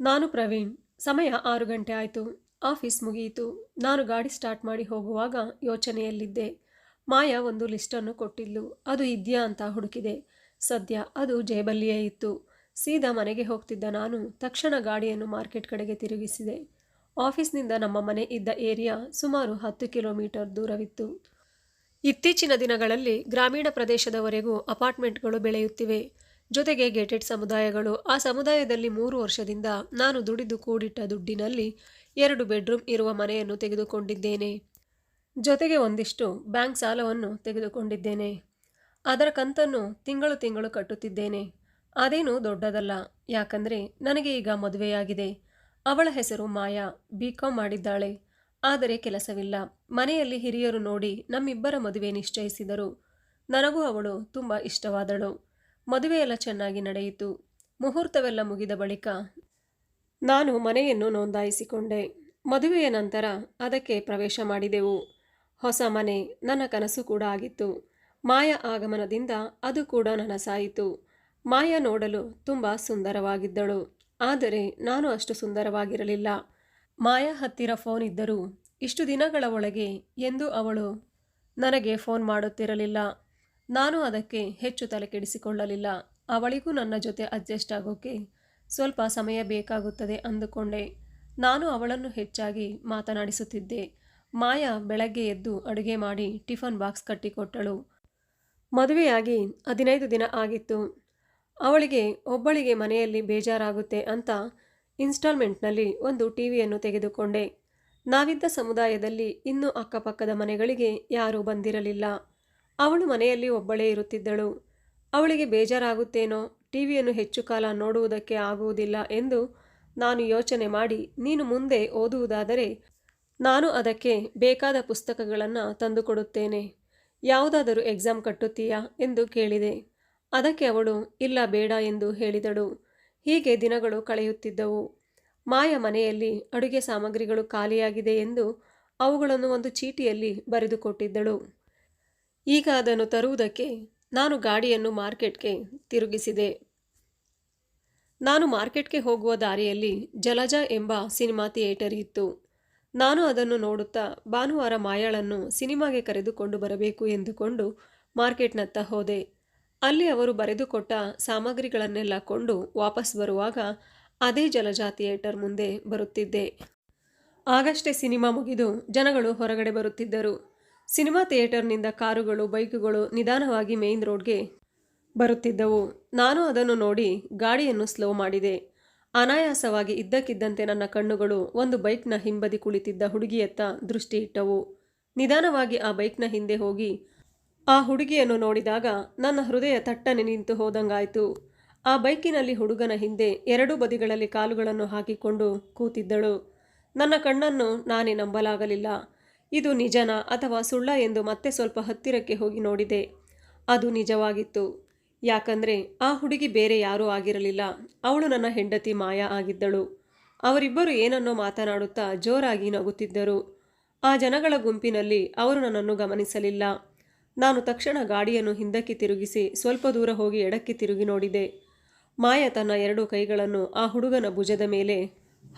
ನಾನು ಪ್ರವೀಣ್. ಸಮಯ ಆರು ಗಂಟೆ ಆಯಿತು. ಆಫೀಸ್ ಮುಗಿಯಿತು. ನಾನು ಗಾಡಿ ಸ್ಟಾರ್ಟ್ ಮಾಡಿ ಹೋಗುವಾಗ ಯೋಚನೆಯಲ್ಲಿದ್ದೆ. ಮಾಯಾ ಒಂದು ಲಿಸ್ಟನ್ನು ಕೊಟ್ಟಿದ್ಲು. ಅದು ಇದೆಯಾ ಅಂತ ಹುಡುಕಿದೆ. ಸದ್ಯ ಅದು ಜೇಬಲ್ಲಿಯೇ ಇತ್ತು. ಸೀದಾ ಮನೆಗೆ ಹೋಗ್ತಿದ್ದ ನಾನು ತಕ್ಷಣ ಗಾಡಿಯನ್ನು ಮಾರ್ಕೆಟ್ ಕಡೆಗೆ ತಿರುಗಿಸಿದೆ. ಆಫೀಸ್ನಿಂದ ನಮ್ಮ ಮನೆ ಇದ್ದ ಏರಿಯಾ ಸುಮಾರು ಹತ್ತು ಕಿಲೋಮೀಟರ್ ದೂರವಿತ್ತು. ಇತ್ತೀಚಿನ ದಿನಗಳಲ್ಲಿ ಗ್ರಾಮೀಣ ಪ್ರದೇಶದವರೆಗೂ ಅಪಾರ್ಟ್ಮೆಂಟ್ಗಳು ಬೆಳೆಯುತ್ತಿವೆ. ಜೊತೆಗೆ ಗೇಟೆಡ್ ಸಮುದಾಯಗಳು ಆ ಸಮುದಾಯದಲ್ಲಿ ಮೂರು ವರ್ಷದಿಂದ ನಾನು ದುಡಿದು ಕೂಡಿಟ್ಟ ದುಡ್ಡಿನಲ್ಲಿ ಎರಡು ಬೆಡ್ರೂಮ್ ಇರುವ ಮನೆಯನ್ನು ತೆಗೆದುಕೊಂಡಿದ್ದೇನೆ. ಜೊತೆಗೆ ಒಂದಿಷ್ಟು ಬ್ಯಾಂಕ್ ಸಾಲವನ್ನು ತೆಗೆದುಕೊಂಡಿದ್ದೇನೆ. ಅದರ ಕಂತನ್ನು ತಿಂಗಳು ತಿಂಗಳು ಕಟ್ಟುತ್ತಿದ್ದೇನೆ. ಅದೇನು ದೊಡ್ಡದಲ್ಲ, ಯಾಕಂದರೆ ನನಗೆ ಈಗ ಮದುವೆಯಾಗಿದೆ. ಅವಳ ಹೆಸರು ಮಾಯಾ ಬಿ ಕಾಮ್ ಮಾಡಿದ್ದಾಳೆ. ಆದರೆ ಕೆಲಸವಿಲ್ಲ. ಮನೆಯಲ್ಲಿ ಹಿರಿಯರು ನೋಡಿ ನಮ್ಮಿಬ್ಬರ ಮದುವೆ ನಿಶ್ಚಯಿಸಿದರು. ನನಗೂ ಅವಳು ತುಂಬ ಇಷ್ಟವಾದಳು. ಮದುವೆಯೆಲ್ಲ ಚೆನ್ನಾಗಿ ನಡೆಯಿತು. ಮುಹೂರ್ತವೆಲ್ಲ ಮುಗಿದ ಬಳಿಕ ನಾನು ಮನೆಯನ್ನು ನೋಂದಾಯಿಸಿಕೊಂಡೆ. ಮದುವೆಯ ನಂತರ ಅದಕ್ಕೆ ಪ್ರವೇಶ ಮಾಡಿದೆವು. ಹೊಸ ಮನೆ, ನನ್ನ ಕನಸು ಕೂಡ ಆಗಿತ್ತು. ಮಾಯ ಆಗಮನದಿಂದ ಅದು ಕೂಡ ನನಸಾಯಿತು. ಮಾಯ ನೋಡಲು ತುಂಬ ಸುಂದರವಾಗಿದ್ದಳು. ಆದರೆ ನಾನು ಅಷ್ಟು ಸುಂದರವಾಗಿರಲಿಲ್ಲ. ಮಾಯ ಹತ್ತಿರ ಫೋನ್ ಇದ್ದರೂ ಇಷ್ಟು ದಿನಗಳ ಒಳಗೆ ಎಂದು ಅವಳು ನನಗೆ ಫೋನ್ ಮಾಡುತ್ತಿರಲಿಲ್ಲ. ನಾನು ಅದಕ್ಕೆ ಹೆಚ್ಚು ತಲೆ ಕೆಡಿಸಿಕೊಳ್ಳಲಿಲ್ಲ ಅವಳಿಗೂ ನನ್ನ ಜೊತೆ ಅಡ್ಜಸ್ಟ್ ಆಗೋಕೆ ಸ್ವಲ್ಪ ಸಮಯ ಬೇಕಾಗುತ್ತದೆ ಅಂದುಕೊಂಡೆ. ನಾನು ಅವಳನ್ನು ಹೆಚ್ಚಾಗಿ ಮಾತನಾಡಿಸುತ್ತಿದ್ದೆ. ಮಾಯಾ ಬೆಳಗ್ಗೆ ಎದ್ದು ಅಡುಗೆ ಮಾಡಿ ಟಿಫನ್ ಬಾಕ್ಸ್ ಕಟ್ಟಿಕೊಟ್ಟಳು. ಮದುವೆಯಾಗಿ ಹದಿನೈದು ದಿನ ಆಗಿತ್ತು. ಅವಳಿಗೆ ಒಬ್ಬಳಿಗೆ ಮನೆಯಲ್ಲಿ ಬೇಜಾರಾಗುತ್ತೆ ಅಂತ ಇನ್ಸ್ಟಾಲ್ಮೆಂಟ್ನಲ್ಲಿ ಒಂದು ಟಿ ವಿಯನ್ನು ತೆಗೆದುಕೊಂಡೆ. ನಾವಿದ್ದ ಸಮುದಾಯದಲ್ಲಿ ಇನ್ನೂ ಅಕ್ಕಪಕ್ಕದ ಮನೆಗಳಿಗೆ ಯಾರೂ ಬಂದಿರಲಿಲ್ಲ. ಅವಳು ಮನೆಯಲ್ಲಿ ಒಬ್ಬಳೇ ಇರುತ್ತಿದ್ದಳು. ಅವಳಿಗೆ ಬೇಜಾರಾಗುತ್ತೇನೋ ಟಿ ವಿಯನ್ನು ಹೆಚ್ಚು ಕಾಲ ನೋಡುವುದಕ್ಕೆ ಆಗುವುದಿಲ್ಲ ಎಂದು ನಾನು ಯೋಚನೆ ಮಾಡಿ, ನೀನು ಮುಂದೆ ಓದುವುದಾದರೆ ನಾನು ಅದಕ್ಕೆ ಬೇಕಾದ ಪುಸ್ತಕಗಳನ್ನು ತಂದುಕೊಡುತ್ತೇನೆ. ಯಾವುದಾದರೂ ಎಕ್ಸಾಮ್ ಕಟ್ಟುತ್ತೀಯಾ ಎಂದು ಕೇಳಿದೆ. ಅದಕ್ಕೆ ಅವಳು, ಇಲ್ಲ ಬೇಡ ಎಂದು ಹೇಳಿದಳು. ಹೀಗೆ ದಿನಗಳು ಕಳೆಯುತ್ತಿದ್ದವು. ಮಾಯ ಮನೆಯಲ್ಲಿ ಅಡುಗೆ ಸಾಮಗ್ರಿಗಳು ಖಾಲಿಯಾಗಿದೆ ಎಂದು ಅವುಗಳನ್ನು ಒಂದು ಚೀಟಿಯಲ್ಲಿ ಬರೆದುಕೊಟ್ಟಿದ್ದಳು. ಈಗ ಅದನ್ನು ತರುವುದಕ್ಕೆ ನಾನು ಗಾಡಿಯನ್ನು ಮಾರ್ಕೆಟ್ಗೆ ತಿರುಗಿಸಿದೆ. ನಾನು ಮಾರ್ಕೆಟ್ಗೆ ಹೋಗುವ ದಾರಿಯಲ್ಲಿ ಜಲಜ ಎಂಬ ಸಿನಿಮಾ ಥಿಯೇಟರ್ ಇತ್ತು. ನಾನು ಅದನ್ನು ನೋಡುತ್ತಾ ಭಾನುವಾರ ಮಾಯಾಳನ್ನು ಸಿನಿಮಾಗೆ ಕರೆದುಕೊಂಡು ಬರಬೇಕು ಎಂದುಕೊಂಡು ಮಾರ್ಕೆಟ್ನತ್ತ ಹೋದೆ. ಅಲ್ಲಿ ಅವರು ಬರೆದುಕೊಟ್ಟ ಸಾಮಗ್ರಿಗಳನ್ನೆಲ್ಲ ಕೊಂಡು ವಾಪಸ್ ಬರುವಾಗ ಅದೇ ಜಲಜಾ ಥಿಯೇಟರ್ ಮುಂದೆ ಬರುತ್ತಿದ್ದೆ. ಆಗಷ್ಟೇ ಸಿನಿಮಾ ಮುಗಿದು ಜನಗಳು ಹೊರಗಡೆ ಬರುತ್ತಿದ್ದರು. ಸಿನಿಮಾ ಥಿಯೇಟರ್ನಿಂದ ಕಾರುಗಳು, ಬೈಕುಗಳು ನಿಧಾನವಾಗಿ ಮೇಯ್ನ್ ರೋಡ್ಗೆ ಬರುತ್ತಿದ್ದವು. ನಾನು ಅದನ್ನು ನೋಡಿ ಗಾಡಿಯನ್ನು ಸ್ಲೋ ಮಾಡಿದೆ. ಅನಾಯಾಸವಾಗಿ ಇದ್ದಕ್ಕಿದ್ದಂತೆ ನನ್ನ ಕಣ್ಣುಗಳು ಒಂದು ಬೈಕ್ನ ಹಿಂಬದಿ ಕುಳಿತಿದ್ದ ಹುಡುಗಿಯತ್ತ ದೃಷ್ಟಿ ಇಟ್ಟವು. ನಿಧಾನವಾಗಿ ಆ ಬೈಕ್ನ ಹಿಂದೆ ಹೋಗಿ ಆ ಹುಡುಗಿಯನ್ನು ನೋಡಿದಾಗ ನನ್ನ ಹೃದಯ ತಟ್ಟನೆ ನಿಂತು ಹೋದಂಗಾಯಿತು. ಆ ಬೈಕಿನಲ್ಲಿ ಹುಡುಗನ ಹಿಂದೆ ಎರಡೂ ಬದಿಗಳಲ್ಲಿ ಕಾಲುಗಳನ್ನು ಹಾಕಿಕೊಂಡು ಕೂತಿದ್ದಳು. ನನ್ನ ಕಣ್ಣನ್ನು ನಾನೇ ನಂಬಲಾಗಲಿಲ್ಲ. ಇದು ನಿಜನಾ ಅಥವಾ ಸುಳ್ಳ ಎಂದು ಮತ್ತೆ ಸ್ವಲ್ಪ ಹತ್ತಿರಕ್ಕೆ ಹೋಗಿ ನೋಡಿದೆ. ಅದು ನಿಜವಾಗಿತ್ತು. ಯಾಕಂದರೆ ಆ ಹುಡುಗಿ ಬೇರೆ ಯಾರೂ ಆಗಿರಲಿಲ್ಲ. ಅವಳು ನನ್ನ ಹೆಂಡತಿ ಮಾಯಾ ಆಗಿದ್ದಳು. ಅವರಿಬ್ಬರು ಏನನ್ನೋ ಮಾತನಾಡುತ್ತಾ ಜೋರಾಗಿ ನಗುತ್ತಿದ್ದರು. ಆ ಜನಗಳ ಗುಂಪಿನಲ್ಲಿ ಅವರು ನನ್ನನ್ನು ಗಮನಿಸಲಿಲ್ಲ. ನಾನು ತಕ್ಷಣ ಗಾಡಿಯನ್ನು ಹಿಂದಕ್ಕೆ ತಿರುಗಿಸಿ ಸ್ವಲ್ಪ ದೂರ ಹೋಗಿ ಎಡಕ್ಕೆ ತಿರುಗಿ ನೋಡಿದೆ. ಮಾಯ ತನ್ನ ಎರಡು ಕೈಗಳನ್ನು ಆ ಹುಡುಗನ ಭುಜದ ಮೇಲೆ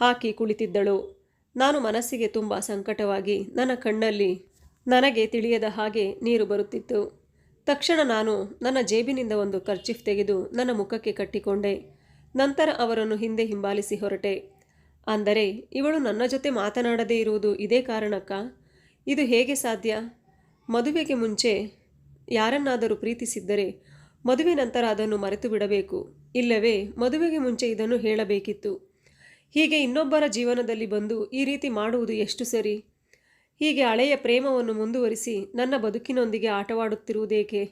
ಹಾಕಿ ಕುಳಿತಿದ್ದಳು. ನಾನು ಮನಸ್ಸಿಗೆ ತುಂಬ ಸಂಕಟವಾಗಿ ನನ್ನ ಕಣ್ಣಲ್ಲಿ ನನಗೆ ತಿಳಿಯದ ಹಾಗೆ ನೀರು ಬರುತ್ತಿತ್ತು. ತಕ್ಷಣ ನಾನು ನನ್ನ ಜೇಬಿನಿಂದ ಒಂದು ಖರ್ಚಿಫ್ ತೆಗೆದು ನನ್ನ ಮುಖಕ್ಕೆ ಕಟ್ಟಿಕೊಂಡೆ. ನಂತರ ಅವರನ್ನು ಹಿಂದೆ ಹಿಂಬಾಲಿಸಿ ಹೊರಟೆ. ಅಂದರೆ, ಇವಳು ನನ್ನ ಜೊತೆ ಮಾತನಾಡದೇ ಇರುವುದು ಇದೇ ಕಾರಣಕ್ಕ? ಇದು ಹೇಗೆ ಸಾಧ್ಯ? ಮದುವೆಗೆ ಮುಂಚೆ ಯಾರನ್ನಾದರೂ ಪ್ರೀತಿಸಿದ್ದರೆ ಮದುವೆ ನಂತರ ಅದನ್ನು ಮರೆತು ಬಿಡಬೇಕು. ಇಲ್ಲವೇ, ಮದುವೆಗೆ ಮುಂಚೆ ಇದನ್ನು ಹೇಳಬೇಕಿತ್ತು. ಹೀಗೆ ಇನ್ನೊಬ್ಬರ ಜೀವನದಲ್ಲಿ ಬಂದು ಈ ರೀತಿ ಮಾಡುವುದು ಎಷ್ಟು ಸರಿ? ಹೀಗೆ ಹಳೆಯ ಪ್ರೇಮವನ್ನು ಮುಂದುವರಿಸಿ ನನ್ನ ಬದುಕಿನೊಂದಿಗೆ ಆಟವಾಡುತ್ತಿರುವುದೇಕೆ?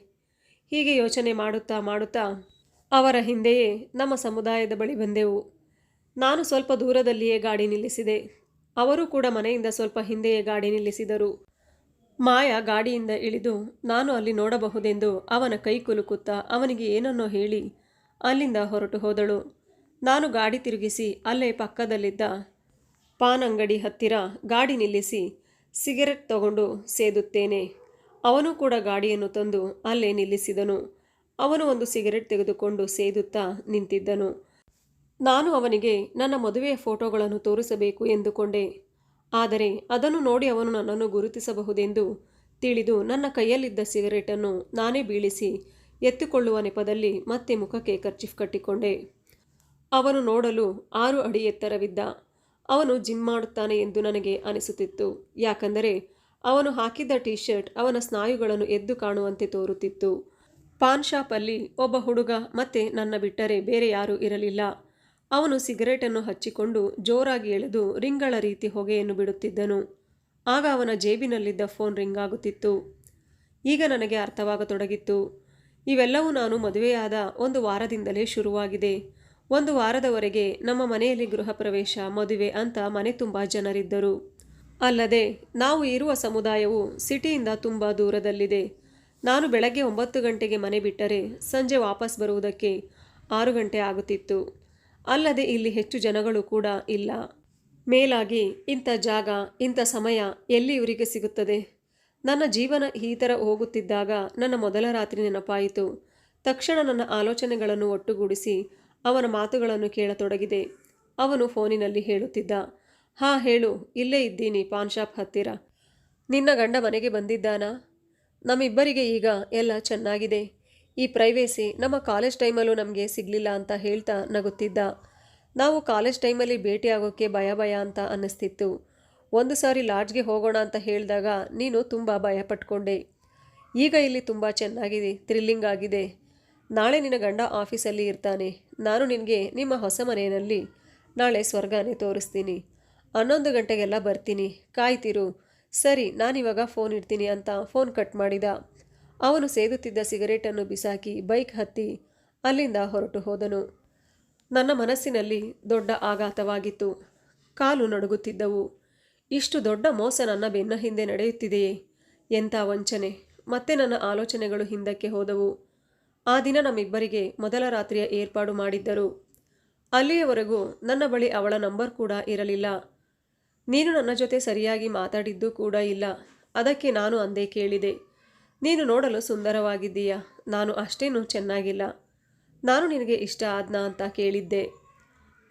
ಹೀಗೆ ಯೋಚನೆ ಮಾಡುತ್ತಾ ಮಾಡುತ್ತಾ ಅವರ ಹಿಂದೆಯೇ ನಮ್ಮ ಸಮುದಾಯದ ಬಳಿ ಬಂದೆವು. ನಾನು ಸ್ವಲ್ಪ ದೂರದಲ್ಲಿಯೇ ಗಾಡಿ ನಿಲ್ಲಿಸಿದೆ. ಅವರು ಕೂಡ ಮನೆಯಿಂದ ಸ್ವಲ್ಪ ಹಿಂದೆಯೇ ಗಾಡಿ ನಿಲ್ಲಿಸಿದರು. ಮಾಯ ಗಾಡಿಯಿಂದ ಇಳಿದು ನಾನು ಅಲ್ಲಿ ನೋಡಬಹುದೆಂದು ಅವನ ಕೈ ಕುಲುಕುತ್ತಾ ಅವನಿಗೆ ಏನನ್ನೋ ಹೇಳಿ ಅಲ್ಲಿಂದ ಹೊರಟು ಹೋದಳು. ನಾನು ಗಾಡಿ ತಿರುಗಿಸಿ ಅಲ್ಲೇ ಪಕ್ಕದಲ್ಲಿದ್ದ ಪಾನ್ ಅಂಗಡಿ ಹತ್ತಿರ ಗಾಡಿ ನಿಲ್ಲಿಸಿ ಸಿಗರೆಟ್ ತಗೊಂಡು ಸೇದುತ್ತೇನೆ. ಅವನು ಕೂಡ ಗಾಡಿಯನ್ನು ತಂದು ಅಲ್ಲೇ ನಿಲ್ಲಿಸಿದನು. ಅವನು ಒಂದು ಸಿಗರೆಟ್ ತೆಗೆದುಕೊಂಡು ಸೇದುತ್ತಾ ನಿಂತಿದ್ದನು. ನಾನು ಅವನಿಗೆ, ನನ್ನ ಮದುವೆಯ ಫೋಟೋಗಳನ್ನು ತೋರಿಸಬೇಕು ಎಂದುಕೊಂಡೆ. ಆದರೆ ಅದನ್ನು ನೋಡಿ ಅವನು ನನ್ನನ್ನು ಗುರುತಿಸಬಹುದೆಂದು ತಿಳಿದು ನನ್ನ ಕೈಯಲ್ಲಿದ್ದ ಸಿಗರೇಟನ್ನು ನಾನೇ ಬೀಳಿಸಿ ಎತ್ತಿಕೊಳ್ಳುವ ನೆಪದಲ್ಲಿ ಮತ್ತೆ ಮುಖಕ್ಕೆ ಕರ್ಚಿಫ್ ಕಟ್ಟಿಕೊಂಡೆ. ಅವನು ನೋಡಲು ಆರು ಅಡಿ ಎತ್ತರವಿದ್ದ. ಅವನು ಜಿಮ್ ಮಾಡುತ್ತಾನೆ ಎಂದು ನನಗೆ ಅನಿಸುತ್ತಿತ್ತು. ಯಾಕಂದರೆ ಅವನು ಹಾಕಿದ್ದ ಟೀ ಶರ್ಟ್ ಅವನ ಸ್ನಾಯುಗಳನ್ನು ಎದ್ದು ಕಾಣುವಂತೆ ತೋರುತ್ತಿತ್ತು. ಪಾನ್ ಶಾಪಲ್ಲಿ ಒಬ್ಬ ಹುಡುಗ ಮತ್ತೆ ನನ್ನ ಬಿಟ್ಟರೆ ಬೇರೆ ಯಾರೂ ಇರಲಿಲ್ಲ. ಅವನು ಸಿಗರೇಟನ್ನು ಹಚ್ಚಿಕೊಂಡು ಜೋರಾಗಿ ಎಳೆದು ರಿಂಗಳ ರೀತಿ ಹೊಗೆಯನ್ನು ಬಿಡುತ್ತಿದ್ದನು. ಆಗ ಅವನ ಜೇಬಿನಲ್ಲಿದ್ದ ಫೋನ್ ರಿಂಗ್ ಆಗುತ್ತಿತ್ತು. ಈಗ ನನಗೆ ಅರ್ಥವಾಗತೊಡಗಿತ್ತು. ಇವೆಲ್ಲವೂ ನಾನು ಮದುವೆಯಾದ ಒಂದು ವಾರದಿಂದಲೇ ಶುರುವಾಗಿದೆ. ಒಂದು ವಾರದವರೆಗೆ ನಮ್ಮ ಮನೆಯಲ್ಲಿ ಗೃಹ ಪ್ರವೇಶ, ಮದುವೆ ಅಂತ ಮನೆ ತುಂಬ ಜನರಿದ್ದರು. ಅಲ್ಲದೆ ನಾವು ಇರುವ ಸಮುದಾಯವು ಸಿಟಿಯಿಂದ ತುಂಬ ದೂರದಲ್ಲಿದೆ. ನಾನು ಬೆಳಗ್ಗೆ ಒಂಬತ್ತು ಗಂಟೆಗೆ ಮನೆ ಬಿಟ್ಟರೆ ಸಂಜೆ ವಾಪಸ್ ಬರುವುದಕ್ಕೆ ಆರು ಗಂಟೆ ಆಗುತ್ತಿತ್ತು. ಅಲ್ಲದೆ ಇಲ್ಲಿ ಹೆಚ್ಚು ಜನಗಳು ಕೂಡ ಇಲ್ಲ. ಮೇಲಾಗಿ, ಇಂಥ ಜಾಗ, ಇಂಥ ಸಮಯ ಎಲ್ಲಿ ಇವರಿಗೆ ಸಿಗುತ್ತದೆ? ನನ್ನ ಜೀವನ ಈ ಥರ ಹೋಗುತ್ತಿದ್ದಾಗ ನನ್ನ ಮೊದಲ ರಾತ್ರಿ ನೆನಪಾಯಿತು. ತಕ್ಷಣ ನನ್ನ ಆಲೋಚನೆಗಳನ್ನು ಒಟ್ಟುಗೂಡಿಸಿ ಅವನ ಮಾತುಗಳನ್ನು ಕೇಳತೊಡಗಿದೆ. ಅವನು ಫೋನಿನಲ್ಲಿ ಹೇಳುತ್ತಿದ್ದ, ಹಾಂ, ಹೇಳು, ಇಲ್ಲೇ ಇದ್ದೀನಿ ಪಾನ್ ಶಾಪ್ ಹತ್ತಿರ. ನಿನ್ನ ಗಂಡ ಮನೆಗೆ ಬಂದಿದ್ದಾನಾ? ನಮ್ಮಿಬ್ಬರಿಗೆ ಈಗ ಎಲ್ಲ ಚೆನ್ನಾಗಿದೆ. ಈ ಪ್ರೈವೇಸಿ ನಮ್ಮ ಕಾಲೇಜ್ ಟೈಮಲ್ಲೂ ನಮಗೆ ಸಿಗಲಿಲ್ಲ ಅಂತ ಹೇಳ್ತಾ ನಗುತ್ತಿದ್ದ. ನಾವು ಕಾಲೇಜ್ ಟೈಮಲ್ಲಿ ಭೇಟಿಯಾಗೋಕ್ಕೆ ಭಯ ಭಯ ಅಂತ ಅನ್ನಿಸ್ತಿತ್ತು. ಒಂದು ಸಾರಿ ಲಾಡ್ಜ್ಗೆ ಹೋಗೋಣ ಅಂತ ಹೇಳಿದಾಗ ನೀನು ತುಂಬ ಭಯ ಪಟ್ಕೊಂಡೆ ಈಗ ಇಲ್ಲಿ ತುಂಬ ಚೆನ್ನಾಗಿದೆ, ಥ್ರಿಲ್ಲಿಂಗ್ ಆಗಿದೆ. ನಾಳೆ ನಿನ್ನ ಗಂಡ ಆಫೀಸಲ್ಲಿ ಇರ್ತಾನೆ. ನಾನು ನಿನಗೆ ನಿಮ್ಮ ಹೊಸ ಮನೆಯಲ್ಲಿ ನಾಳೆ ಸ್ವರ್ಗನೇ ತೋರಿಸ್ತೀನಿ. ಹನ್ನೊಂದು ಗಂಟೆಗೆಲ್ಲ ಬರ್ತೀನಿ. ಕಾಯ್ತಿರು. ಸರಿ, ನಾನಿವಾಗ ಫೋನ್ ಇಡ್ತೀನಿ ಅಂತ ಫೋನ್ ಕಟ್ ಮಾಡಿದ. ಅವನು ಸೇದುತ್ತಿದ್ದ ಸಿಗರೇಟನ್ನು ಬಿಸಾಕಿ ಬೈಕ್ ಹತ್ತಿ ಅಲ್ಲಿಂದ ಹೊರಟು ಹೋದನು. ನನ್ನ ಮನಸ್ಸಿನಲ್ಲಿ ದೊಡ್ಡ ಆಘಾತವಾಗಿತ್ತು. ಕಾಲು ನಡುಗುತ್ತಿದ್ದವು. ಇಷ್ಟು ದೊಡ್ಡ ಮೋಸ ನನ್ನ ಬೆನ್ನ ಹಿಂದೆ ನಡೆಯುತ್ತಿದೆಯೇ? ಎಂಥ ವಂಚನೆ. ಮತ್ತೆ ನನ್ನ ಆಲೋಚನೆಗಳು ಹಿಂದಕ್ಕೆ ಹೋದವು. ಆ ದಿನ ನಮ್ಮಿಬ್ಬರಿಗೆ ಮೊದಲ ರಾತ್ರಿಯ ಏರ್ಪಾಡು ಮಾಡಿದ್ದರು. ಅಲ್ಲಿಯವರೆಗೂ ನನ್ನ ಬಳಿ ಅವಳ ನಂಬರ್ ಕೂಡ ಇರಲಿಲ್ಲ. ನೀನು ನನ್ನ ಜೊತೆ ಸರಿಯಾಗಿ ಮಾತಾಡಿದ್ದು ಕೂಡ ಇಲ್ಲ. ಅದಕ್ಕೆ ನಾನು ಅಂದೇ ಕೇಳಿದೆ. ನೀನು ನೋಡಲು ಸುಂದರವಾಗಿದ್ದೀಯಾ? ನಾನು ಅಷ್ಟೇನೂ ಚೆನ್ನಾಗಿಲ್ಲ. ನಾನು ನಿನಗೆ ಇಷ್ಟ ಆದ್ನಾ ಅಂತ ಕೇಳಿದ್ದೆ.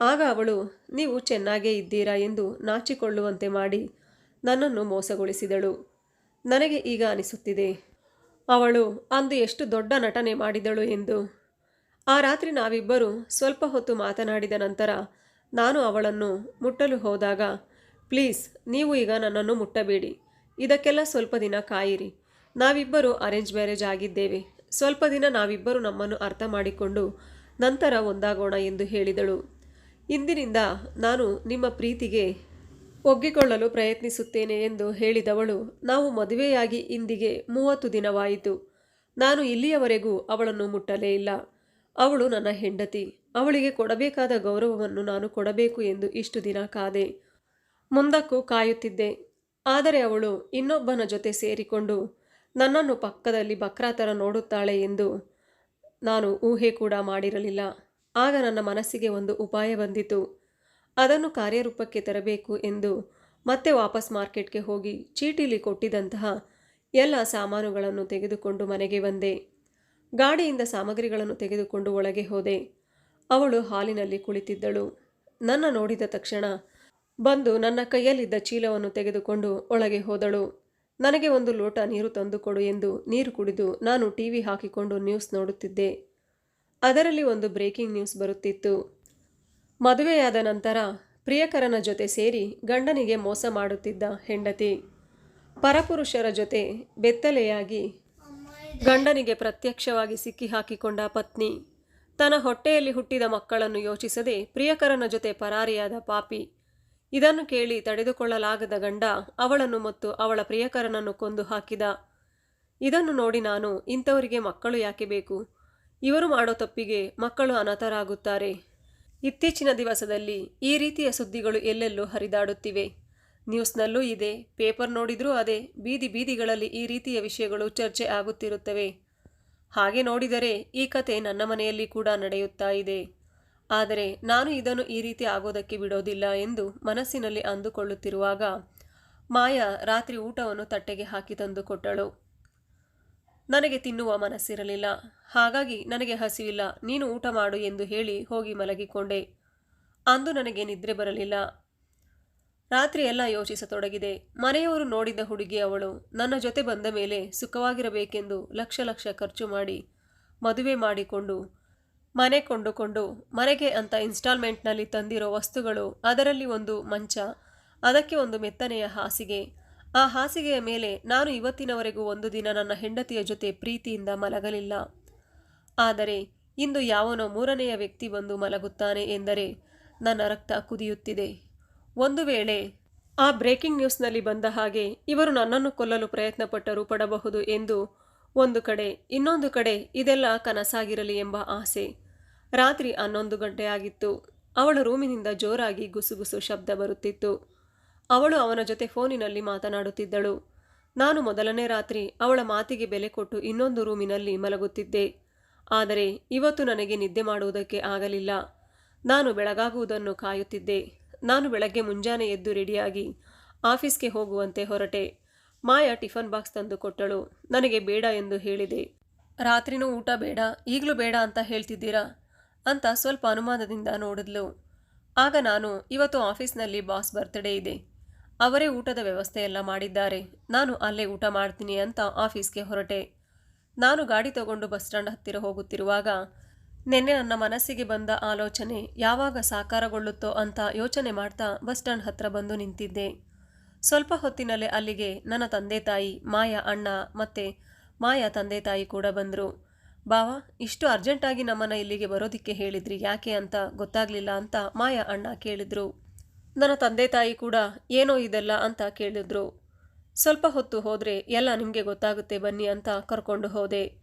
ಆಗ ಅವಳು, ನೀವು ಚೆನ್ನಾಗೇ ಇದ್ದೀರಾ ಎಂದು ನಾಚಿಕೊಳ್ಳುವಂತೆ ಮಾಡಿ ನನ್ನನ್ನು ಮೋಸಗೊಳಿಸಿದಳು. ನನಗೆ ಈಗ ಅನಿಸುತ್ತಿದೆ. ಅವಳು, ಅಂದು ಎಷ್ಟು ದೊಡ್ಡ ನಟನೆ ಮಾಡಿದಳು ಎಂದು. ಆ ರಾತ್ರಿ ನಾವಿಬ್ಬರು ಸ್ವಲ್ಪ ಹೊತ್ತು ಮಾತನಾಡಿದ ನಂತರ ನಾನು ಅವಳನ್ನು ಮುಟ್ಟಲು ಹೋದಾಗ, ಪ್ಲೀಸ್, ನೀವು ಈಗ ನನ್ನನ್ನು ಮುಟ್ಟಬೇಡಿ. ಇದಕ್ಕೆಲ್ಲ ಸ್ವಲ್ಪ ದಿನ ಕಾಯಿರಿ. ನಾವಿಬ್ಬರು ಅರೇಂಜ್ ಮ್ಯಾರೇಜ್ ಆಗಿದ್ದೇವೆ. ಸ್ವಲ್ಪ ದಿನ ನಾವಿಬ್ಬರು ನಮ್ಮನ್ನು ಅರ್ಥ ಮಾಡಿಕೊಂಡು ನಂತರ ಒಂದಾಗೋಣ ಎಂದು ಹೇಳಿದಳು. ಇಂದಿನಿಂದ ನಾನು ನಿಮ್ಮ ಪ್ರೀತಿಗೆ ಒಗ್ಗಿಕೊಳ್ಳಲು ಪ್ರಯತ್ನಿಸುತ್ತೇನೆ ಎಂದು ಹೇಳಿದವಳು, ನಾವು ಮದುವೆಯಾಗಿ ಇಂದಿಗೆ ಮೂವತ್ತು ದಿನವಾಯಿತು. ನಾನು ಇಲ್ಲಿಯವರೆಗೂ ಅವಳನ್ನು ಮುಟ್ಟಲೇ ಇಲ್ಲ. ಅವಳು ನನ್ನ ಹೆಂಡತಿ. ಅವಳಿಗೆ ಕೊಡಬೇಕಾದ ಗೌರವವನ್ನು ನಾನು ಕೊಡಬೇಕು ಎಂದು ಇಷ್ಟು ದಿನ ಕಾದೆ. ಮುಂದಕ್ಕೂ ಕಾಯುತ್ತಿದ್ದೆ. ಆದರೆ ಅವಳು ಇನ್ನೊಬ್ಬನ ಜೊತೆ ಸೇರಿಕೊಂಡು, ನನ್ನನ್ನು ಪಕ್ಕದಲ್ಲಿ ಬಕ್ರಾತರ ನೋಡುತ್ತಾಳೆ ಎಂದು ನಾನು ಊಹೆ ಕೂಡ ಮಾಡಿರಲಿಲ್ಲ. ಆಗ ನನ್ನ ಮನಸ್ಸಿಗೆ ಒಂದು ಉಪಾಯ ಬಂದಿತು. ಅದನ್ನು ಕಾರ್ಯರೂಪಕ್ಕೆ ತರಬೇಕು ಎಂದು ಮತ್ತೆ ವಾಪಸ್ ಮಾರ್ಕೆಟ್ಗೆ ಹೋಗಿ ಚೀಟಿಲಿ ಕೊಟ್ಟಿದ್ದಂತಹ ಎಲ್ಲ ಸಾಮಾನುಗಳನ್ನು ತೆಗೆದುಕೊಂಡು ಮನೆಗೆ ಬಂದೆ. ಗಾಡಿಯಿಂದ ಸಾಮಗ್ರಿಗಳನ್ನು ತೆಗೆದುಕೊಂಡು ಒಳಗೆ ಹೋದೆ. ಅವಳು ಹಾಲಿನಲ್ಲಿ ಕುಳಿತಿದ್ದಳು. ನನ್ನ ನೋಡಿದ ತಕ್ಷಣ ಬಂದು ನನ್ನ ಕೈಯಲ್ಲಿದ್ದ ಚೀಲವನ್ನು ತೆಗೆದುಕೊಂಡು ಒಳಗೆ ಹೋದಳು. ನನಗೆ ಒಂದು ಲೋಟ ನೀರು ತಂದುಕೊಡು ಎಂದು ನೀರು ಕುಡಿದು ನಾನು ಟಿ ವಿ ಹಾಕಿಕೊಂಡು ನ್ಯೂಸ್ ನೋಡುತ್ತಿದ್ದೆ. ಅದರಲ್ಲಿ ಒಂದು ಬ್ರೇಕಿಂಗ್ ನ್ಯೂಸ್ ಬರುತ್ತಿತ್ತು. ಮದುವೆಯಾದ ನಂತರ ಪ್ರಿಯಕರನ ಜೊತೆ ಸೇರಿ ಗಂಡನಿಗೆ ಮೋಸ ಮಾಡುತ್ತಿದ್ದ ಹೆಂಡತಿ. ಪರಪುರುಷರ ಜೊತೆ ಬೆತ್ತಲೆಯಾಗಿ ಗಂಡನಿಗೆ ಪ್ರತ್ಯಕ್ಷವಾಗಿ ಸಿಕ್ಕಿ ಹಾಕಿಕೊಂಡ ಪತ್ನಿ. ತನ್ನ ಹೊಟ್ಟೆಯಲ್ಲಿ ಹುಟ್ಟಿದ ಮಕ್ಕಳನ್ನು ಯೋಚಿಸದೆ ಪ್ರಿಯಕರನ ಜೊತೆ ಪರಾರಿಯಾದ ಪಾಪಿ. ಇದನ್ನು ಕೇಳಿ ತಡೆದುಕೊಳ್ಳಲಾಗದ ಗಂಡ ಅವಳನ್ನು ಮತ್ತು ಅವಳ ಪ್ರಿಯಕರನನ್ನು ಕೊಂದು ಹಾಕಿದ. ಇದನ್ನು ನೋಡಿ ನಾನು ಇಂಥವರಿಗೆ ಮಕ್ಕಳು ಯಾಕೆ ಬೇಕು? ಇವರು ಮಾಡೋ ತಪ್ಪಿಗೆ ಮಕ್ಕಳು ಅನಾಥರಾಗುತ್ತಾರೆ ಇತ್ತೀಚಿನ ದಿವಸದಲ್ಲಿ ಈ ರೀತಿಯ ಸುದ್ದಿಗಳು ಎಲ್ಲೆಲ್ಲೂ ಹರಿದಾಡುತ್ತಿವೆ. ನ್ಯೂಸ್ನಲ್ಲೂ ಇದೆ. ಪೇಪರ್ ನೋಡಿದರೂ ಅದೇ. ಬೀದಿ ಬೀದಿಗಳಲ್ಲಿ ಈ ರೀತಿಯ ವಿಷಯಗಳು ಚರ್ಚೆ ಆಗುತ್ತಿರುತ್ತವೆ. ಹಾಗೆ ನೋಡಿದರೆ ಈ ಕತೆ ನನ್ನ ಮನೆಯಲ್ಲಿ ಕೂಡ ನಡೆಯುತ್ತಾ ಇದೆ. ಆದರೆ ನಾನು ಇದನ್ನು ಈ ರೀತಿ ಆಗೋದಕ್ಕೆ ಬಿಡೋದಿಲ್ಲ ಎಂದು ಮನಸ್ಸಿನಲ್ಲಿ ಅಂದುಕೊಳ್ಳುತ್ತಿರುವಾಗ ಮಾಯಾ ರಾತ್ರಿ ಊಟವನ್ನು ತಟ್ಟೆಗೆ ಹಾಕಿ ತಂದು ಕೊಟ್ಟಳು. ನನಗೆ ತಿನ್ನುವ ಮನಸ್ಸಿರಲಿಲ್ಲ. ಹಾಗಾಗಿ ನನಗೆ ಹಸಿವಿಲ್ಲ. ನೀನು ಊಟ ಮಾಡು ಎಂದು ಹೇಳಿ ಹೋಗಿ ಮಲಗಿಕೊಂಡೆ. ಅಂದು ನನಗೆ ನಿದ್ರೆ ಬರಲಿಲ್ಲ. ರಾತ್ರಿಯೆಲ್ಲ ಯೋಚಿಸತೊಡಗಿದೆ. ಮನೆಯವರು ನೋಡಿದ ಹುಡುಗಿ ಅವಳು ನನ್ನ ಜೊತೆ ಬಂದ ಮೇಲೆ ಸುಖವಾಗಿರಬೇಕೆಂದು ಲಕ್ಷ ಲಕ್ಷ ಖರ್ಚು ಮಾಡಿ ಮದುವೆ ಮಾಡಿಕೊಂಡು, ಮನೆ ಕೊಂಡುಕೊಂಡು, ಮನೆಗೆ ಅಂತ ಇನ್ಸ್ಟಾಲ್ಮೆಂಟ್ನಲ್ಲಿ ತಂದಿರೋ ವಸ್ತುಗಳು ಅದರಲ್ಲಿ ಒಂದು ಮಂಚ, ಅದಕ್ಕೆ ಒಂದು ಮೆತ್ತನೆಯ ಹಾಸಿಗೆ ಆ ಹಾಸಿಗೆಯ ಮೇಲೆ ನಾನು ಇವತ್ತಿನವರೆಗೂ ಒಂದು ದಿನ ನನ್ನ ಹೆಂಡತಿಯ ಜೊತೆ ಪ್ರೀತಿಯಿಂದ ಮಲಗಲಿಲ್ಲ. ಆದರೆ ಇಂದು ಯಾವನೋ ಮೂರನೆಯ ವ್ಯಕ್ತಿ ಬಂದು ಮಲಗುತ್ತಾನೆ ಎಂದರೆ ನನ್ನ ರಕ್ತ ಕುದಿಯುತ್ತಿದೆ. ಒಂದು ವೇಳೆ ಆ ಬ್ರೇಕಿಂಗ್ ನ್ಯೂಸ್ನಲ್ಲಿ ಬಂದ ಹಾಗೆ ಇವರು ನನ್ನನ್ನು ಕೊಲ್ಲಲು ಪ್ರಯತ್ನಪಟ್ಟರೂ ಪಡಬಹುದು ಎಂದು ಒಂದು ಕಡೆ, ಇನ್ನೊಂದು ಕಡೆ ಇದೆಲ್ಲ ಕನಸಾಗಿರಲಿ ಎಂಬ ಆಸೆ. ರಾತ್ರಿ ಹನ್ನೊಂದು ಗಂಟೆ ಆಗಿತ್ತು. ಅವಳ ರೂಮಿನಿಂದ ಜೋರಾಗಿ ಗುಸುಗುಸು ಶಬ್ದ ಬರುತ್ತಿತ್ತು. ಅವಳು ಅವನ ಜೊತೆ ಫೋನಿನಲ್ಲಿ ಮಾತನಾಡುತ್ತಿದ್ದಳು. ನಾನು ಮೊದಲನೇ ರಾತ್ರಿ ಅವಳ ಮಾತಿಗೆ ಬೆಲೆ ಕೊಟ್ಟು ಇನ್ನೊಂದು ರೂಮಿನಲ್ಲಿ ಮಲಗುತ್ತಿದ್ದೆ. ಆದರೆ ಇವತ್ತು ನನಗೆ ನಿದ್ದೆ ಮಾಡುವುದಕ್ಕೆ ಆಗಲಿಲ್ಲ. ನಾನು ಬೆಳಗಾಗುವುದನ್ನು ಕಾಯುತ್ತಿದ್ದೆ. ನಾನು ಬೆಳಗ್ಗೆ ಮುಂಜಾನೆ ಎದ್ದು ರೆಡಿಯಾಗಿ ಆಫೀಸ್ಗೆ ಹೋಗುವಂತೆ ಹೊರಟೆ. ಮಾಯಾ ಟಿಫನ್ ಬಾಕ್ಸ್ ತಂದು ಕೊಟ್ಟಳು. ನನಗೆ ಬೇಡ ಎಂದು ಹೇಳಿದೆ. ರಾತ್ರಿನೂ ಊಟ ಬೇಡ, ಈಗಲೂ ಬೇಡ ಅಂತ ಹೇಳ್ತಿದ್ದೀರಾ? ಅಂತ ಸ್ವಲ್ಪ ಅನುಮಾನದಿಂದ ನೋಡಿದ್ಲು. ಆಗ ನಾನು, ಇವತ್ತು ಆಫೀಸ್ನಲ್ಲಿ ಬಾಸ್ ಬರ್ತ್ಡೇ ಇದೆ. ಅವರೇ ಊಟದ ವ್ಯವಸ್ಥೆ ಎಲ್ಲ ಮಾಡಿದ್ದಾರೆ. ನಾನು ಅಲ್ಲೇ ಊಟ ಮಾಡ್ತೀನಿ ಅಂತ ಆಫೀಸ್ಗೆ ಹೊರಟೆ. ನಾನು ಗಾಡಿ ತಗೊಂಡು ಬಸ್ ಸ್ಟ್ಯಾಂಡ್ ಹತ್ತಿರ ಹೋಗುತ್ತಿರುವಾಗ, ನಿನ್ನೆ ನನ್ನ ಮನಸ್ಸಿಗೆ ಬಂದ ಆಲೋಚನೆ ಯಾವಾಗ ಸಾಕಾರಗೊಳ್ಳುತ್ತೋ ಅಂತ ಯೋಚನೆ ಮಾಡ್ತಾ ಬಸ್ ಸ್ಟ್ಯಾಂಡ್ ಹತ್ತಿರ ಬಂದು ನಿಂತಿದ್ದೆ. ಸ್ವಲ್ಪ ಹೊತ್ತಿನಲ್ಲೇ ಅಲ್ಲಿಗೆ ನನ್ನ ತಂದೆ ತಾಯಿ, ಮಾಯಾ ಅಣ್ಣ ಮತ್ತು ಮಾಯಾ ತಂದೆ ತಾಯಿ ಕೂಡ ಬಂದರು. ಬಾವ, ಇಷ್ಟು ಅರ್ಜೆಂಟಾಗಿ ನಮ್ಮನ್ನು ಇಲ್ಲಿಗೆ ಬರೋದಿಕ್ಕೆ ಹೇಳಿದ್ರಿ ಯಾಕೆ ಅಂತ ಗೊತ್ತಾಗಲಿಲ್ಲ ಅಂತ ಮಾಯಾ ಅಣ್ಣ ಕೇಳಿದ್ರು. ನನ್ನ ತಂದೆ ತಾಯಿ ಕೂಡ ಏನೋ ಇದೆಲ್ಲ ಅಂತ ಕೇಳಿದ್ರು. ಸ್ವಲ್ಪ ಹೊತ್ತು ಹೋದರೆ ಎಲ್ಲ ನಿಮಗೆ ಗೊತ್ತಾಗುತ್ತೆ ಬನ್ನಿ ಅಂತ ಕರ್ಕೊಂಡು ಹೋದೆ.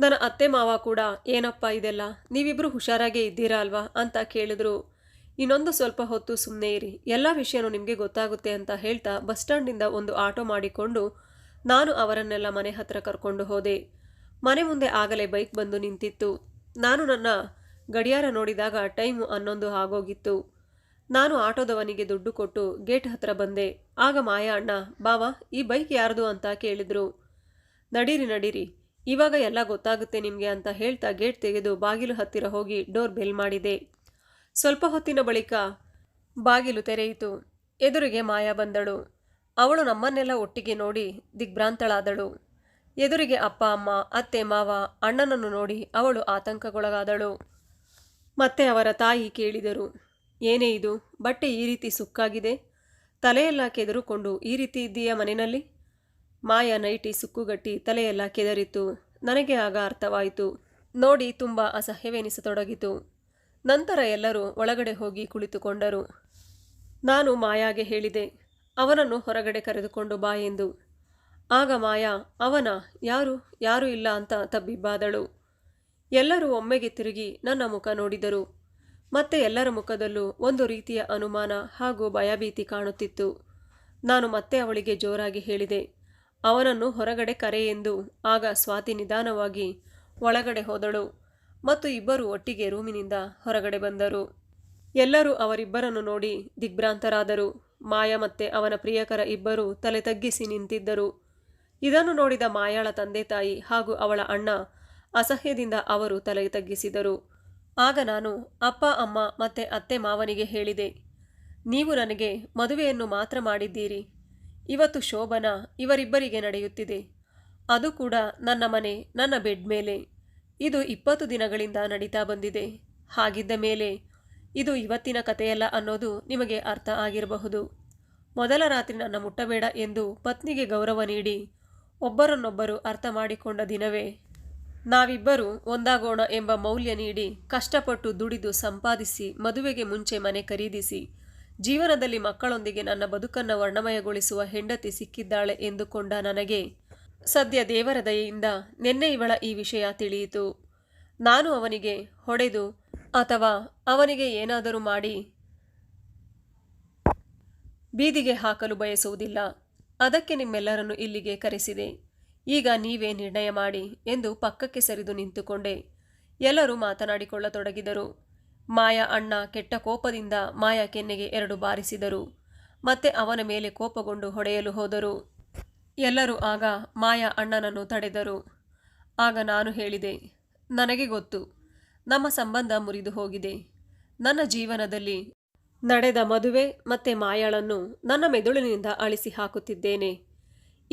ನನ್ನ ಅತ್ತೆ ಮಾವ ಕೂಡ, ಏನಪ್ಪ ಇದೆಲ್ಲ? ನೀವಿಬ್ಬರು ಹುಷಾರಾಗೇ ಇದ್ದೀರಾ ಅಲ್ವಾ? ಅಂತ ಕೇಳಿದ್ರು. ಇನ್ನೊಂದು ಸ್ವಲ್ಪ ಹೊತ್ತು ಸುಮ್ಮನೆ ಇರಿ. ಎಲ್ಲ ವಿಷಯನೂ ನಿಮಗೆ ಗೊತ್ತಾಗುತ್ತೆ ಅಂತ ಹೇಳ್ತಾ ಬಸ್ ಸ್ಟ್ಯಾಂಡಿಂದ ಒಂದು ಆಟೋ ಮಾಡಿಕೊಂಡು ನಾನು ಅವರನ್ನೆಲ್ಲ ಮನೆ ಹತ್ರ ಕರ್ಕೊಂಡು ಹೋದೆ. ಮನೆ ಮುಂದೆ ಆಗಲೇ ಬೈಕ್ ಬಂದು ನಿಂತಿತ್ತು. ನಾನು ನನ್ನ ಗಡಿಯಾರ ನೋಡಿದಾಗ ಟೈಮು ಹನ್ನೊಂದು ಆಗೋಗಿತ್ತು. ನಾನು ಆಟೋದವನಿಗೆ ದುಡ್ಡು ಕೊಟ್ಟು ಗೇಟ್ ಹತ್ರ ಬಂದೆ. ಆಗ ಮಾಯಾ ಅಣ್ಣ ಬಾವಾ, ಈ ಬೈಕ್ ಯಾರ್ದು ಅಂತ ಕೇಳಿದ್ರು. ನಡೀರಿ ನಡೀರಿ. ಇವಾಗ ಎಲ್ಲ ಗೊತ್ತಾಗುತ್ತೆ ನಿಮಗೆ ಅಂತ ಹೇಳ್ತಾ ಗೇಟ್ ತೆಗೆದು ಬಾಗಿಲು ಹತ್ತಿರ ಹೋಗಿ ಡೋರ್ ಬೆಲ್ ಮಾಡಿದೆ. ಸ್ವಲ್ಪ ಹೊತ್ತಿನ ಬಳಿಕ ಬಾಗಿಲು ತೆರೆಯಿತು. ಎದುರಿಗೆ ಮಾಯಾ ಬಂದಳು. ಅವಳು ನಮ್ಮನ್ನೆಲ್ಲ ಒಟ್ಟಿಗೆ ನೋಡಿ ದಿಗ್ಭ್ರಾಂತಳಾದಳು. ಎದುರಿಗೆ ಅಪ್ಪ, ಅಮ್ಮ, ಅತ್ತೆ, ಮಾವ, ಅಣ್ಣನನ್ನು ನೋಡಿ ಅವಳು ಆತಂಕಗೊಳಗಾದಳು. ಮತ್ತೆ ಅವರ ತಾಯಿ ಕೇಳಿದರು. ಏನೇ ಇದು, ಬಟ್ಟೆ ಈ ರೀತಿ ಸುಕ್ಕಾಗಿದೆ? ತಲೆಯೆಲ್ಲ ಕೆದರುಕೊಂಡು ಈ ರೀತಿ ಇದ್ದೀಯ ಮನೆಯಲ್ಲಿ? ಮಾಯ ನೈಟಿ ಸುಕ್ಕುಗಟ್ಟಿ ತಲೆಯೆಲ್ಲ ಕೆದರಿತು. ನನಗೆ ಆಗ ಅರ್ಥವಾಯಿತು. ನೋಡಿ ತುಂಬ ಅಸಹ್ಯವೆನಿಸತೊಡಗಿತು. ನಂತರ ಎಲ್ಲರೂ ಒಳಗಡೆ ಹೋಗಿ ಕುಳಿತುಕೊಂಡರು. ನಾನು ಮಾಯಾಗೆ ಹೇಳಿದೆ, ಅವನನ್ನು ಹೊರಗಡೆ ಕರೆದುಕೊಂಡು ಬಾ ಎಂದು. ಆಗ ಮಾಯಾ, ಅವನ ಯಾರು ಯಾರು ಇಲ್ಲ ಅಂತ ತಬ್ಬಿಬ್ಬಾದಳು. ಎಲ್ಲರೂ ಒಮ್ಮೆಗೆ ತಿರುಗಿ ನನ್ನ ಮುಖ ನೋಡಿದರು. ಮತ್ತೆ ಎಲ್ಲರ ಮುಖದಲ್ಲೂ ಒಂದು ರೀತಿಯ ಅನುಮಾನ ಹಾಗೂ ಭಯಭೀತಿ ಕಾಣುತ್ತಿತ್ತು. ನಾನು ಮತ್ತೆ ಅವಳಿಗೆ ಜೋರಾಗಿ ಹೇಳಿದೆ, ಅವನನ್ನು ಹೊರಗಡೆ ಕರೆ ಎಂದು. ಆಗ ಸ್ವಾತಿ ನಿಧಾನವಾಗಿ ಒಳಗಡೆ ಹೋದಳು ಮತ್ತು ಇಬ್ಬರು ಒಟ್ಟಿಗೆ ರೂಮಿನಿಂದ ಹೊರಗಡೆ ಬಂದರು. ಎಲ್ಲರೂ ಅವರಿಬ್ಬರನ್ನು ನೋಡಿ ದಿಗ್ಭ್ರಾಂತರಾದರು. ಮಾಯ ಮತ್ತೆ ಅವನ ಪ್ರಿಯಕರ ಇಬ್ಬರು ತಲೆ ತಗ್ಗಿಸಿ ನಿಂತಿದ್ದರು. ಇದನ್ನು ನೋಡಿದ ಮಾಯಾಳ ತಂದೆ ತಾಯಿ ಹಾಗೂ ಅವಳ ಅಣ್ಣ ಅಸಹ್ಯದಿಂದ ಅವರು ತಲೆ ತಗ್ಗಿಸಿದರು. ಆಗ ನಾನು ಅಪ್ಪ, ಅಮ್ಮ ಮತ್ತೆ ಅತ್ತೆ ಮಾವನಿಗೆ ಹೇಳಿದೆ, ನೀವು ನನಗೆ ಮದುವೆಯನ್ನು ಮಾತ್ರ ಮಾಡಿದ್ದೀರಿ. ಇವತ್ತು ಶೋಭನ ಇವರಿಬ್ಬರಿಗೆ ನಡೆಯುತ್ತಿದೆ. ಅದು ಕೂಡ ನನ್ನ ಮನೆ, ನನ್ನ ಬೆಡ್ ಮೇಲೆ. ಇದು ಇಪ್ಪತ್ತು ದಿನಗಳಿಂದ ನಡೀತಾ ಬಂದಿದೆ. ಹಾಗಿದ್ದ ಮೇಲೆ ಇದು ಇವತ್ತಿನ ಕಥೆಯಲ್ಲ ಅನ್ನೋದು ನಿಮಗೆ ಅರ್ಥ ಆಗಿರಬಹುದು. ಮೊದಲ ರಾತ್ರಿ ನನ್ನ ಮುಟ್ಟಬೇಡ ಎಂದು ಪತ್ನಿಗೆ ಗೌರವ ನೀಡಿ ಒಬ್ಬರನ್ನೊಬ್ಬರು ಅರ್ಥ ಮಾಡಿಕೊಂಡ ದಿನವೇ ನಾವಿಬ್ಬರು ಒಂದಾಗೋಣ ಎಂಬ ಮೌಲ್ಯ ನೀಡಿ ಕಷ್ಟಪಟ್ಟು ದುಡಿದು ಸಂಪಾದಿಸಿ ಮದುವೆಗೆ ಮುಂಚೆ ಮನೆ ಖರೀದಿಸಿ. ಜೀವನದಲ್ಲಿ ಮಕ್ಕಳೊಂದಿಗೆ ನನ್ನ ಬದುಕನ್ನು ವರ್ಣಮಯಗೊಳಿಸುವ ಹೆಂಡತಿ ಸಿಕ್ಕಿದ್ದಾಳೆ ಎಂದುಕೊಂಡ ನನಗೆ ಸದ್ಯ ದೇವರ ದಯೆಯಿಂದ ನಿನ್ನೆ ಇವಳ ಈ ವಿಷಯ ತಿಳಿಯಿತು. ನಾನು ಅವನಿಗೆ ಹೊಡೆದು ಅಥವಾ ಅವನಿಗೆ ಏನಾದರೂ ಮಾಡಿ ಬೀದಿಗೆ ಹಾಕಲು ಬಯಸುವುದಿಲ್ಲ. ಅದಕ್ಕೆ ನಿಮ್ಮೆಲ್ಲರನ್ನು ಇಲ್ಲಿಗೆ ಕರೆಸಿದೆ. ಈಗ ನೀವೇ ನಿರ್ಣಯ ಮಾಡಿ ಎಂದು ಪಕ್ಕಕ್ಕೆ ಸರಿದು ನಿಂತುಕೊಂಡೆ. ಎಲ್ಲರೂ ಮಾತನಾಡಿಕೊಳ್ಳತೊಡಗಿದರು. ಮಾಯಾ ಅಣ್ಣ ಕೆಟ್ಟ ಕೋಪದಿಂದ ಮಾಯಾ ಕೆನ್ನೆಗೆ ಎರಡು ಬಾರಿಸಿದರು. ಮತ್ತೆ ಅವನ ಮೇಲೆ ಕೋಪಗೊಂಡು ಹೊಡೆಯಲು ಹೋದರು. ಎಲ್ಲರೂ ಆಗ ಮಾಯಾ ಅಣ್ಣನನ್ನು ತಡೆದರು. ಆಗ ನಾನು ಹೇಳಿದೆ, ನನಗೆ ಗೊತ್ತು. ನಮ್ಮ ಸಂಬಂಧ ಮುರಿದು ಹೋಗಿದೆ. ನನ್ನ ಜೀವನದಲ್ಲಿ ನಡೆದ ಮದುವೆ ಮತ್ತೆ ಮಾಯಾಳನ್ನು ನನ್ನ ಮೆದುಳಿನಿಂದ ಅಳಿಸಿ ಹಾಕುತ್ತಿದ್ದೇನೆ.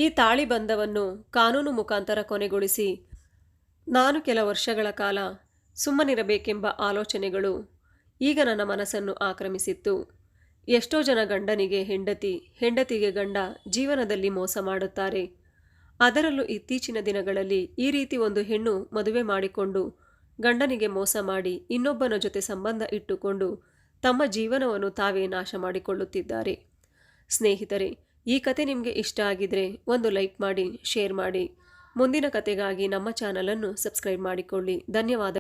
ಈ ತಾಳಿಬಂಧವನ್ನು ಕಾನೂನು ಮುಖಾಂತರ ಕೊನೆಗೊಳಿಸಿ ನಾನು ಕೆಲ ವರ್ಷಗಳ ಕಾಲ ಸುಮ್ಮನಿರಬೇಕೆಂಬ ಆಲೋಚನೆಗಳು ಈಗ ನನ್ನ ಮನಸ್ಸನ್ನು ಆಕ್ರಮಿಸಿತ್ತು. ಎಷ್ಟೋ ಜನ ಗಂಡನಿಗೆ ಹೆಂಡತಿ, ಹೆಂಡತಿಗೆ ಗಂಡ ಜೀವನದಲ್ಲಿ ಮೋಸ ಮಾಡುತ್ತಾರೆ. ಅದರಲ್ಲೂ ಇತ್ತೀಚಿನ ದಿನಗಳಲ್ಲಿ ಈ ರೀತಿ ಒಂದು ಹೆಣ್ಣು ಮದುವೆ ಮಾಡಿಕೊಂಡು ಗಂಡನಿಗೆ ಮೋಸ ಮಾಡಿ ಇನ್ನೊಬ್ಬನ ಜೊತೆ ಸಂಬಂಧ ಇಟ್ಟುಕೊಂಡು ತಮ್ಮ ಜೀವನವನ್ನು ತಾವೇ ನಾಶ ಮಾಡಿಕೊಳ್ಳುತ್ತಿದ್ದಾರೆ. ಸ್ನೇಹಿತರೆ ಈ ಕತೆ ನಿಮಗೆ ಇಷ್ಟ ಆಗಿದ್ರೆ ಒಂದು ಲೈಕ್ ಮಾಡಿ, ಶೇರ್ ಮಾಡಿ. ಮುಂದಿನ ಕತೆಗಾಗಿ ನಮ್ಮ ಚಾನಲನ್ನು ಸಬ್ಸ್ಕ್ರೈಬ್ ಮಾಡಿಕೊಳ್ಳಿ. ಧನ್ಯವಾದ.